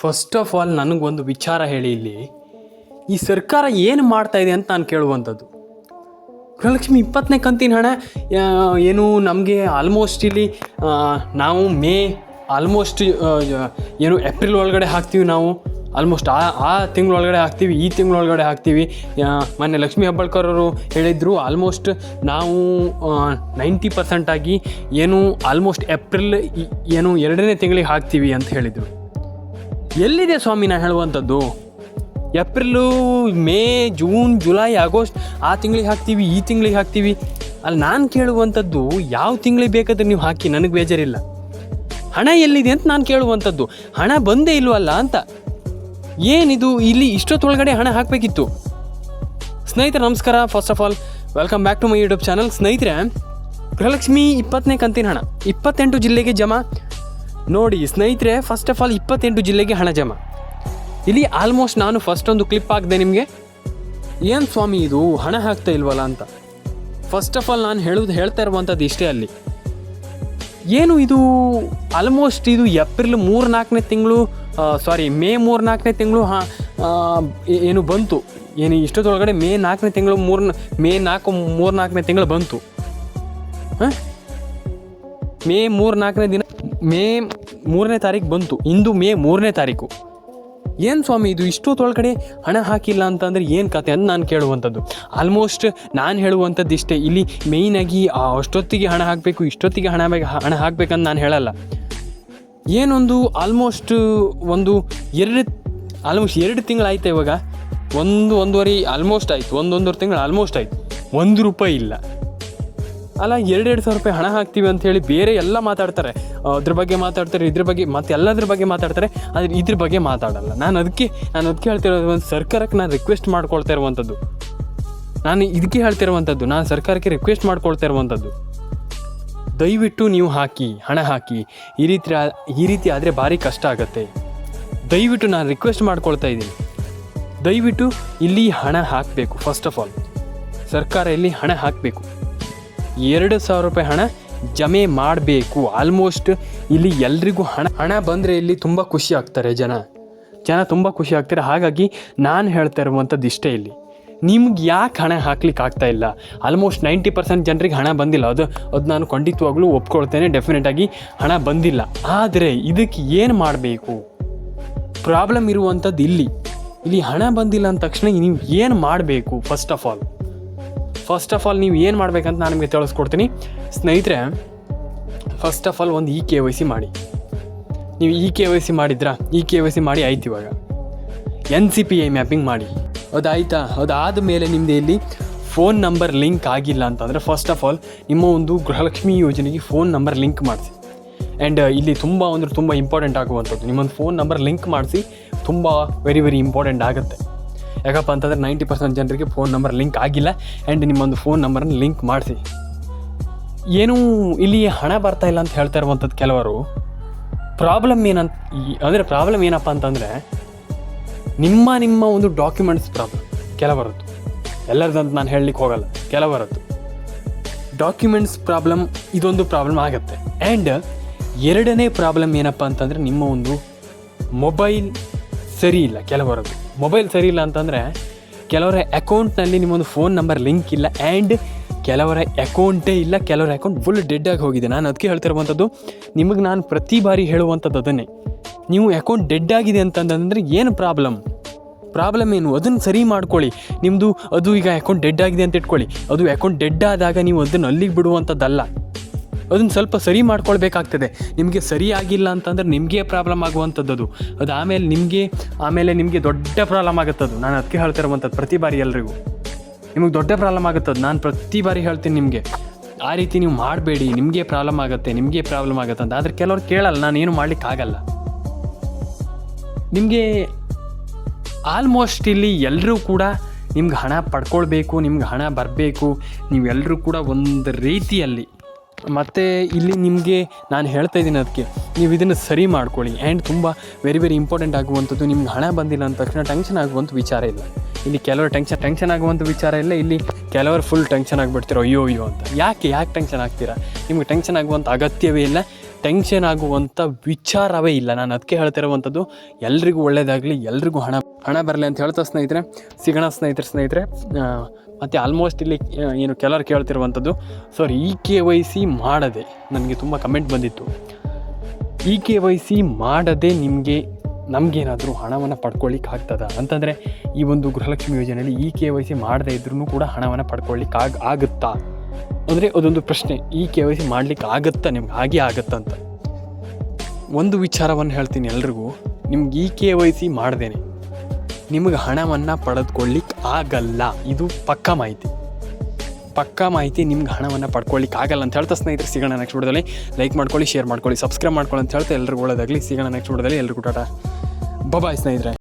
First of all ನನಗೊಂದು ವಿಚಾರ ಹೇಳಿ ಇಲ್ಲಿ. ಈ ಸರ್ಕಾರ ಏನು ಮಾಡ್ತಾ ಇದೆ ಅಂತ ನಾನು ಕೇಳುವಂಥದ್ದು. ಗೃಹಲಕ್ಷ್ಮಿ ಇಪ್ಪತ್ತನೇ ಕಂತಿನ ಹಣ ಏನು ನಮಗೆ ಆಲ್ಮೋಸ್ಟ್ ಇಲ್ಲಿ ನಾವು ಮೇ ಆಲ್ಮೋಸ್ಟ್ ಏನು ಏಪ್ರಿಲ್ ಒಳಗಡೆ ಹಾಕ್ತೀವಿ ನಾವು. ಆಲ್ಮೋಸ್ಟ್ ಆ ಆ ತಿಂಗಳೊಳಗಡೆ ಹಾಕ್ತೀವಿ, ಈ ತಿಂಗಳೊಳಗಡೆ ಹಾಕ್ತೀವಿ. ಮೊನ್ನೆ ಲಕ್ಷ್ಮೀ ಹೆಬ್ಬಾಳ್ಕರ್ ಅವರು ಹೇಳಿದರು ಆಲ್ಮೋಸ್ಟ್ ನಾವು ನೈಂಟಿ ಪರ್ಸೆಂಟಾಗಿ ಏನು ಆಲ್ಮೋಸ್ಟ್ ಏಪ್ರಿಲ್ ಏನು ಎರಡನೇ ತಿಂಗಳಿಗೆ ಹಾಕ್ತೀವಿ ಅಂತ ಹೇಳಿದರು. ಎಲ್ಲಿದೆ ಸ್ವಾಮಿ ನಾನು ಹೇಳುವಂಥದ್ದು? April, May, June, July, August, ಆ ತಿಂಗಳಿಗೆ ಹಾಕ್ತೀವಿ, ಈ ತಿಂಗಳಿಗೆ ಹಾಕ್ತೀವಿ. ಅಲ್ಲಿ, ನಾನು ಕೇಳುವಂಥದ್ದು ಯಾವ ತಿಂಗಳಿಗೆ ಬೇಕಾದ್ರೆ ನೀವು ಹಾಕಿ, ನನಗೆ ಬೇಜಾರಿಲ್ಲ. ಹಣ ಎಲ್ಲಿದೆ ಅಂತ ನಾನು ಕೇಳುವಂಥದ್ದು. ಹಣ ಬಂದೇ ಇಲ್ವಲ್ಲ ಅಂತ. ಏನಿದು? ಇಲ್ಲಿ ಇಷ್ಟೊತ್ತೊಳಗಡೆ ಹಣ ಹಾಕಬೇಕಿತ್ತು. ಸ್ನೇಹಿತರೆ, ನಮಸ್ಕಾರ. First of all welcome back to my YouTube channel ಸ್ನೇಹಿತರೆ, ಗೃಹಲಕ್ಷ್ಮಿ ಇಪ್ಪತ್ತನೇ ಕಂತಿನ ಹಣ. ಇಪ್ಪತ್ತೆಂಟು ಜಿಲ್ಲೆಗೆ ಜಮಾ. ನೋಡಿ, ಸ್ನೇಹಿತರೆ ಫಸ್ಟ್ ಆಫ್ ಆಲ್ ಇಪ್ಪತ್ತೆಂಟು ಜಿಲ್ಲೆಗೆ ಹಣ ಜಮಾ. ಇಲ್ಲಿ ಆಲ್ಮೋಸ್ಟ್ ನಾನು ಫಸ್ಟ್ ಒಂದು ಕ್ಲಿಪ್ ಹಾಕಿದೆ ನಿಮಗೆ. ಏನು ಸ್ವಾಮಿ ಇದು? ಹಣ ಹಾಕ್ತಾ ಇಲ್ವಲ್ಲ ಅಂತ. ಫಸ್ಟ್ ಆಫ್ ಆಲ್ ನಾನು ಹೇಳೋದು ಹೇಳ್ತಾ ಇರುವಂಥದ್ದು ಇಷ್ಟೇ ಅಲ್ಲಿ. ಏನು ಇದು? ಆಲ್ಮೋಸ್ಟ್ ಇದು ಏಪ್ರಿಲ್ ಮೂರು ನಾಲ್ಕನೇ ತಿಂಗಳು ಸಾರಿ ಮೇ ಮೂರು ನಾಲ್ಕನೇ ತಿಂಗಳು, ಹಾಂ ಏನು ಬಂತು. ಏನು ಇಷ್ಟೊತ್ತೊಳಗಡೆ ಮೇ ನಾಲ್ಕನೇ ತಿಂಗಳು ಮೂರು, ಮೇ ನಾಲ್ಕು ಮೂರು ನಾಲ್ಕನೇ ತಿಂಗಳು ಬಂತು. ಹಾಂ? ಮೇ ಮೂರು ನಾಲ್ಕನೇ ದಿನ ಮೇ ಮೂರನೇ ತಾರೀಕು ಬಂತು. ಇಂದು ಮೇ ಮೂರನೇ ತಾರೀಕು. ಏನು ಸ್ವಾಮಿ ಇದು? ಇಷ್ಟೊತ್ತೊಳಗಡೆ ಹಣ ಹಾಕಿಲ್ಲ ಅಂತಂದರೆ ಏನು ಕತೆ ಅಂತ ನಾನು ಕೇಳುವಂಥದ್ದು. ಆಲ್ಮೋಸ್ಟ್ ನಾನು ಹೇಳುವಂಥದ್ದು ಇಷ್ಟೇ. ಇಲ್ಲಿ ಮೇಯ್ನಾಗಿ ಅಷ್ಟೊತ್ತಿಗೆ ಹಣ ಹಾಕಬೇಕು, ಇಷ್ಟೊತ್ತಿಗೆ ಹಣ ಹಣ ಹಾಕಬೇಕಂತ ನಾನು ಹೇಳಲ್ಲ. ಏನೊಂದು ಆಲ್ಮೋಸ್ಟ್ ಒಂದು ಎರಡು ಆಲ್ಮೋಸ್ಟ್ ಎರಡು ತಿಂಗಳಾಯ್ತು ಇವಾಗ? ಒಂದು, ಒಂದೂವರೆ ಆಲ್ಮೋಸ್ಟ್ ಆಯಿತು. ಒಂದು ಒಂದೂವರೆ ತಿಂಗಳು ಆಲ್ಮೋಸ್ಟ್ ಆಯಿತು. ಒಂದು ರೂಪಾಯಿ ಇಲ್ಲ. ಅಲ್ಲ, ಎರಡೆರಡು ಸಾವಿರ ರೂಪಾಯಿ ಹಣ ಹಾಕ್ತೀವಿ ಅಂತ ಹೇಳಿ ಬೇರೆ ಎಲ್ಲ ಮಾತಾಡ್ತಾರೆ. ಅದ್ರ ಬಗ್ಗೆ ಮಾತಾಡ್ತಾರೆ, ಇದ್ರ ಬಗ್ಗೆ ಮತ್ತೆ ಎಲ್ಲದ್ರ ಬಗ್ಗೆ ಮಾತಾಡ್ತಾರೆ, ಆದರೆ ಇದ್ರ ಬಗ್ಗೆ ಮಾತಾಡಲ್ಲ. ನಾನು ಅದಕ್ಕೆ ನಾನು ಅದಕ್ಕೆ ಹೇಳ್ತಿರೋದು ಒಂದು ಸರ್ಕಾರಕ್ಕೆ ನಾನು ರಿಕ್ವೆಸ್ಟ್ ಮಾಡ್ಕೊಳ್ತಾ ಇರುವಂಥದ್ದು ನಾನು ಇದಕ್ಕೆ ಹೇಳ್ತಿರುವಂಥದ್ದು ನಾನು ಸರ್ಕಾರಕ್ಕೆ ರಿಕ್ವೆಸ್ಟ್ ಮಾಡ್ಕೊಳ್ತಾ ಇರುವಂಥದ್ದು ದಯವಿಟ್ಟು ನೀವು ಹಾಕಿ, ಹಣ ಹಾಕಿ, ಈ ರೀತಿ ಈ ರೀತಿ ಆದರೆ ಭಾರಿ ಕಷ್ಟ ಆಗುತ್ತೆ. ದಯವಿಟ್ಟು ನಾನು ರಿಕ್ವೆಸ್ಟ್ ಮಾಡ್ಕೊಳ್ತಾ ಇದ್ದೀನಿ. ದಯವಿಟ್ಟು ಇಲ್ಲಿ ಹಣ ಹಾಕಬೇಕು ಫಸ್ಟ್ ಆಫ್ ಆಲ್ ಸರ್ಕಾರ ಇಲ್ಲಿ ಹಣ ಹಾಕಬೇಕು. ಎರಡು ಸಾವಿರ ರೂಪಾಯಿ ಹಣ ಜಮೆ ಮಾಡಬೇಕು. ಆಲ್ಮೋಸ್ಟ್ ಇಲ್ಲಿ ಎಲ್ರಿಗೂ ಹಣ ಹಣ ಬಂದರೆ ಇಲ್ಲಿ ತುಂಬ ಖುಷಿ ಆಗ್ತಾರೆ ಜನ. ಜನ ತುಂಬ ಖುಷಿ ಆಗ್ತಾರೆ. ಹಾಗಾಗಿ ನಾನು ಹೇಳ್ತಾ ಇರುವಂಥದ್ದು ಇಷ್ಟೇ ಇಲ್ಲಿ. ನಿಮ್ಗೆ ಯಾಕೆ ಹಣ ಹಾಕ್ಲಿಕ್ಕೆ ಆಗ್ತಾ ಇಲ್ಲ? ಆಲ್ಮೋಸ್ಟ್ ನೈಂಟಿ ಪರ್ಸೆಂಟ್ ಜನರಿಗೆ ಹಣ ಬಂದಿಲ್ಲ. ಅದು ಅದು ನಾನು ಖಂಡಿತವಾಗ್ಲೂ ಒಪ್ಕೊಳ್ತೇನೆ. ಡೆಫಿನೆಟಾಗಿ ಹಣ ಬಂದಿಲ್ಲ. ಆದರೆ ಇದಕ್ಕೆ ಏನು ಮಾಡಬೇಕು? ಪ್ರಾಬ್ಲಮ್ ಇರುವಂಥದ್ದು ಇಲ್ಲಿ. ಇಲ್ಲಿ ಹಣ ಬಂದಿಲ್ಲ ಅಂದ ತಕ್ಷಣ ನೀವು ಏನು ಮಾಡಬೇಕು? First of all first of all ನೀವು ಏನು ಮಾಡಬೇಕಂತ ನಾನು ನಿಮಗೆ ತಿಳಿಸ್ಕೊಡ್ತೀನಿ. ಸ್ನೇಹಿತರೆ ಫಸ್ಟ್ ಆಫ್ ಆಲ್ ಒಂದು ಇ ಕೆ ವೈ ಸಿ ಮಾಡಿ. ನೀವು ಇ ಕೆ ವೈ ಸಿ ಮಾಡಿದ್ರಾ? ಇ ಕೆ ವೈ ಸಿ ಮಾಡಿ ಆಯ್ತು ಇವಾಗ. N C P I mapping ಮಾಡಿ. ಅದಾಯ್ತಾ? ಅದಾದ ಮೇಲೆ ನಿಮ್ಮದು ಇಲ್ಲಿ ಫೋನ್ ನಂಬರ್ ಲಿಂಕ್ ಆಗಿಲ್ಲ ಅಂತಂದರೆ ಫಸ್ಟ್ ಆಫ್ ಆಲ್ ನಿಮ್ಮ ಒಂದು ಗೃಹಲಕ್ಷ್ಮಿ ಯೋಜನೆಗೆ ಫೋನ್ ನಂಬರ್ ಲಿಂಕ್ ಮಾಡಿಸಿ. ಆ್ಯಂಡ್ ಇಲ್ಲಿ ತುಂಬ ಅಂದ್ರೆ ತುಂಬ ಇಂಪಾರ್ಟೆಂಟ್ ಆಗುವಂಥದ್ದು. ನಿಮ್ಮೊಂದು ಫೋನ್ ನಂಬರ್ ಲಿಂಕ್ ಮಾಡಿಸಿ, ತುಂಬ ವೆರಿ ವೆರಿ ಇಂಪಾರ್ಟೆಂಟ್ ಆಗುತ್ತೆ. ಯಾಕಪ್ಪ ಅಂತಂದರೆ ನೈಂಟಿ ಪರ್ಸೆಂಟ್ ಜನರಿಗೆ ಫೋನ್ ನಂಬರ್ ಲಿಂಕ್ ಆಗಿಲ್ಲ. ಆ್ಯಂಡ್ ನಿಮ್ಮೊಂದು ಫೋನ್ ನಂಬರನ್ನು ಲಿಂಕ್ ಮಾಡಿಸಿ. ಏನು ಇಲ್ಲಿ ಹಣ ಬರ್ತಾ ಇಲ್ಲ ಅಂತ ಹೇಳ್ತಾ ಇರುವಂಥದ್ದು ಕೆಲವರು. ಪ್ರಾಬ್ಲಮ್ ಏನಂತ ಅಂದರೆ ಪ್ರಾಬ್ಲಮ್ ಏನಪ್ಪ ಅಂತಂದರೆ, ನಿಮ್ಮ ನಿಮ್ಮ ಒಂದು ಡಾಕ್ಯುಮೆಂಟ್ಸ್ ಪ್ರಾಬ್ಲಮ್ ಕೆಲವರದ್ದು. ಎಲ್ಲರದಂತ ನಾನು ಹೇಳಲಿಕ್ಕೆ ಹೋಗಲ್ಲ. ಕೆಲವರದ್ದು. ಡಾಕ್ಯುಮೆಂಟ್ಸ್ ಪ್ರಾಬ್ಲಮ್ ಇದೊಂದು ಪ್ರಾಬ್ಲಮ್ ಆಗುತ್ತೆ. ಆ್ಯಂಡ್ ಎರಡನೇ ಪ್ರಾಬ್ಲಮ್ ಏನಪ್ಪ ಅಂತಂದರೆ ನಿಮ್ಮ ಒಂದು ಮೊಬೈಲ್ ಸರಿ ಇಲ್ಲ, ಕೆಲವರದ್ದು. ಮೊಬೈಲ್ ಸರಿ ಇಲ್ಲ ಅಂತಂದರೆ ಕೆಲವರ ಅಕೌಂಟ್ನಲ್ಲಿ ನಿಮ್ಮೊಂದು ಫೋನ್ ನಂಬರ್ ಲಿಂಕ್ ಇಲ್ಲ ಆ್ಯಂಡ್ ಕೆಲವರ ಅಕೌಂಟೇ ಇಲ್ಲ, ಕೆಲವರ ಅಕೌಂಟ್ ಫುಲ್ ಡೆಡ್ ಆಗಿ ಹೋಗಿದೆ. ನಾನು ಅದಕ್ಕೆ ಹೇಳ್ತಿರುವಂಥದ್ದು ನಿಮಗೆ ನಾನು ಪ್ರತಿ ಬಾರಿ ಹೇಳುವಂಥದ್ದು ಅದನ್ನೇ. ನೀವು ಅಕೌಂಟ್ ಡೆಡ್ ಆಗಿದೆ ಅಂತಂದ್ರೆ ಏನು ಪ್ರಾಬ್ಲಮ್ ಪ್ರಾಬ್ಲಮ್ ಏನು? ಅದನ್ನು ಸರಿ ಮಾಡ್ಕೊಳ್ಳಿ. ನಿಮ್ಮದು ಅದು ಈಗ ಅಕೌಂಟ್ ಡೆಡ್ ಆಗಿದೆ ಅಂತ ಇಟ್ಕೊಳ್ಳಿ. ಅದು ಅಕೌಂಟ್ ಡೆಡ್ ಆದಾಗ ನೀವು ಅದನ್ನು ಅಲ್ಲಿಗೆ ಬಿಡುವಂಥದ್ದಲ್ಲ ಅದನ್ನು ಸ್ವಲ್ಪ ಸರಿ ಮಾಡ್ಕೊಳ್ಬೇಕಾಗ್ತದೆ. ನಿಮಗೆ ಸರಿ ಆಗಿಲ್ಲ ಅಂತಂದ್ರೆ ನಿಮಗೆ ಪ್ರಾಬ್ಲಮ್ ಆಗುವಂಥದ್ದು ಅದು. ಅದು ಆಮೇಲೆ ನಿಮಗೆ ಆಮೇಲೆ ನಿಮಗೆ ದೊಡ್ಡ ಪ್ರಾಬ್ಲಮ್ ಆಗುತ್ತದು. ನಾನು ಅದಕ್ಕೆ ಹೇಳ್ತಿರುವಂಥದ್ದು ಪ್ರತಿ ಬಾರಿ ಎಲ್ರಿಗೂ. ನಿಮಗೆ ದೊಡ್ಡ ಪ್ರಾಬ್ಲಮ್ ಆಗುತ್ತದು. ನಾನು ಪ್ರತಿ ಬಾರಿ ಹೇಳ್ತೀನಿ ನಿಮಗೆ. ಆ ರೀತಿ ನೀವು ಮಾಡಬೇಡಿ. ನಿಮಗೆ ಪ್ರಾಬ್ಲಮ್ ಆಗುತ್ತೆ, ನಿಮಗೆ ಪ್ರಾಬ್ಲಮ್ ಆಗುತ್ತೆ ಅಂತ. ಆದರೆ ಕೆಲವ್ರು ಕೇಳಲ್ಲ, ನಾನು ಏನು ಮಾಡಲಿಕ್ಕಾಗಲ್ಲ ನಿಮಗೆ ಆಲ್ಮೋಸ್ಟ್ ಇಲ್ಲಿ ಎಲ್ಲರೂ ಕೂಡ ನಿಮ್ಗೆ ಹಣ ಪಡ್ಕೊಳ್ಬೇಕು, ನಿಮ್ಗೆ ಹಣ ಬರಬೇಕು. ನೀವೆಲ್ಲರೂ ಕೂಡ ಒಂದು ರೀತಿಯಲ್ಲಿ ಮತ್ತು ಇಲ್ಲಿ ನಿಮಗೆ ನಾನು ಹೇಳ್ತಾ ಇದ್ದೀನಿ ಅದಕ್ಕೆ. ನೀವು ಇದನ್ನು ಸರಿ ಮಾಡ್ಕೊಳ್ಳಿ. ಆ್ಯಂಡ್ ತುಂಬ ವೆರಿ ವೆರಿ ಇಂಪಾರ್ಟೆಂಟ್ ಆಗುವಂಥದ್ದು ನಿಮ್ಗೆ ಹಣ ಬಂದಿಲ್ಲ ಅಂದ ತಕ್ಷಣ ಟೆನ್ಷನ್ ಆಗುವಂಥ ವಿಚಾರ ಇಲ್ಲ. ಇಲ್ಲಿ ಕೆಲವರು ಟೆನ್ಷನ್ ಟೆನ್ಷನ್ ಆಗುವಂಥ ವಿಚಾರ ಇಲ್ಲ. ಇಲ್ಲಿ ಕೆಲವರು ಫುಲ್ ಟೆನ್ಷನ್ ಆಗಿಬಿಡ್ತೀರೋ, ಅಯ್ಯೋ ಅಯ್ಯೋ ಅಂತ. ಯಾಕೆ ಯಾಕೆ ಟೆನ್ಷನ್ ಆಗ್ತೀರಾ? ನಿಮ್ಗೆ ಟೆನ್ಷನ್ ಆಗುವಂಥ ಅಗತ್ಯವೇ ಇಲ್ಲ. ಟೆನ್ಷನ್ ಆಗುವಂಥ ವಿಚಾರವೇ ಇಲ್ಲ. ನಾನು ಅದಕ್ಕೆ ಹೇಳ್ತಿರುವಂಥದ್ದು, ಎಲ್ರಿಗೂ ಒಳ್ಳೆಯದಾಗಲಿ ಎಲ್ರಿಗೂ ಹಣ ಹಣ ಬರಲಿ ಅಂತ ಹೇಳ್ತಾ ಸ್ನೇಹಿತರೆ, ಸಿಗೋಣ ಸ್ನೇಹಿತರೆ ಸ್ನೇಹಿತರೆ. ಮತ್ತು ಆಲ್ಮೋಸ್ಟ್ ಇಲ್ಲಿ ಏನು ಕೆಲವರು ಕೇಳ್ತಿರುವಂಥದ್ದು sir E K Y C ಮಾಡದೆ ನನಗೆ ತುಂಬ ಕಮೆಂಟ್ ಬಂದಿತ್ತು. ಇ ಕೆ ವೈ ಸಿ ಮಾಡದೆ ನಿಮಗೆ, ನಮಗೇನಾದರೂ ಹಣವನ್ನು ಪಡ್ಕೊಳ್ಳಿಕ್ಕೆ ಆಗ್ತದ? ಅಂತಂದರೆ ಈ ಒಂದು ಗೃಹಲಕ್ಷ್ಮಿ ಯೋಜನೆಯಲ್ಲಿ ಇ ಕೆ ವೈ ಸಿ ಮಾಡದೇ ಇದ್ರೂ ಕೂಡ ಹಣವನ್ನು ಪಡ್ಕೊಳ್ಳಿಕ್ಕೆ ಆಗ, ಆಗುತ್ತಾ? ಅಂದರೆ ಅದೊಂದು ಪ್ರಶ್ನೆ, ಈ ಕೆ ವೈ ಸಿ ಮಾಡ್ಲಿಕ್ಕೆ ಆಗುತ್ತಾ ನಿಮ್ಗೆ? ಹಾಗೆ ಆಗುತ್ತಾ ಅಂತ. ಒಂದು ವಿಚಾರವನ್ನು ಹೇಳ್ತೀನಿ ಎಲ್ರಿಗೂ. ನಿಮ್ಗೆ ಇ ಕೆ ವೈ ಸಿ ಮಾಡ್ದೇನೆ. ನಿಮಗೆ ಹಣವನ್ನು ಪಡೆದುಕೊಳ್ಳಿಕ್ಕೆ ಆಗಲ್ಲ. ಇದು ಪಕ್ಕಾ ಮಾಹಿತಿ. ಪಕ್ಕಾ ಮಾಹಿತಿ ನಿಮ್ಗೆ ಹಣವನ್ನು ಪಡ್ಕೊಳ್ಳಿಕ್ಕೆ ಆಗಲ್ಲ ಅಂತ ಹೇಳ್ತಾ ಸ್ನೇಹಿತರೆ, ಸಿಗೋಣ ನೆಕ್ಸ್ಟ್ ವಿಡಿಯೋದಲ್ಲಿ. ಲೈಕ್ ಮಾಡ್ಕೊಳ್ಳಿ ಶೇರ್ ಮಾಡ್ಕೊಳ್ಳಿ ಸಬ್ಸ್ಕ್ರೈಬ್ ಮಾಡ್ಕೊಳ್ಳಿ ಅಂತ ಹೇಳ್ತಾ ಎಲ್ರಿಗೂ ಒಳ್ಳೆಯದಾಗಲಿ ಸಿಗೋಣ ನೆಕ್ಸ್ಟ್ ವಿಡಿಯೋದಲ್ಲಿ ಎಲ್ರಿಗೂ, ಟಾಟಾ. ಬಬಾಯ್ ಸ್ನೇಹಿತರೆ.